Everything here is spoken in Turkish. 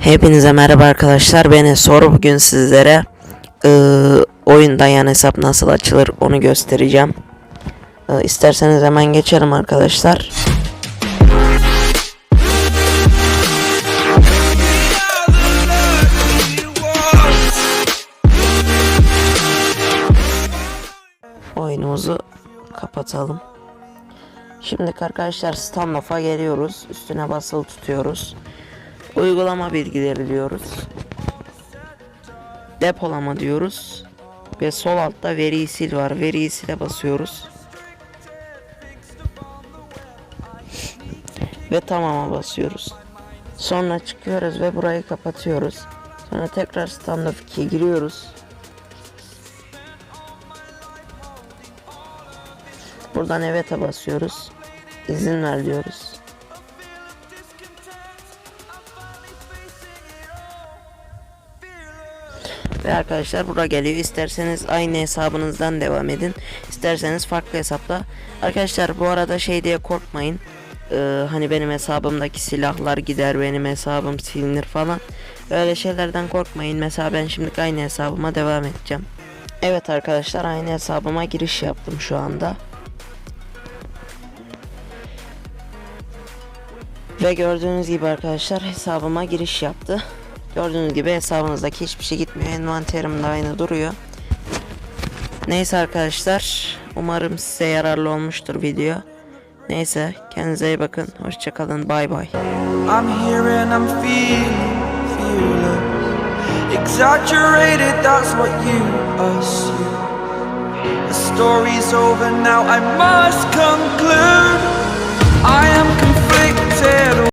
Hepinize merhaba arkadaşlar. Ben Sor bugün sizlere ıı, oyunda yan hesap nasıl açılır onu göstereceğim. Iı, isterseniz hemen geçelim arkadaşlar. Oyunumuzu kapatalım. Şimdi arkadaşlar standoff'a geliyoruz. Üstüne basılı tutuyoruz. Uygulama bilgileri diyoruz. Depolama diyoruz. Ve sol altta veriyi sil var. Veriyi sile basıyoruz. Ve tamama basıyoruz. Sonra çıkıyoruz ve burayı kapatıyoruz. Sonra tekrar standoff 2'ye giriyoruz. Buradan evet'e basıyoruz. İzin ver diyoruz. Ve arkadaşlar bura geliyor. İsterseniz aynı hesabınızdan devam edin. İsterseniz farklı hesapla. Arkadaşlar bu arada şey diye korkmayın. Ee, hani benim hesabımdaki silahlar gider benim hesabım silinir falan. Öyle şeylerden korkmayın. Mesela ben şimdi aynı hesabıma devam edeceğim. Evet arkadaşlar aynı hesabıma giriş yaptım şu anda. Ve gördüğünüz gibi arkadaşlar hesabıma giriş yaptı. Gördüğünüz gibi hesabınızdaki hiçbir şey gitmiyor. Envanterim de aynı duruyor. Neyse arkadaşlar. Umarım size yararlı olmuştur video. Neyse kendinize iyi bakın. Hoşçakalın. Bay bay. I'm here and I'm feeling fearless. Exaggerated, that's what you assume. The story's over now, I must conclude.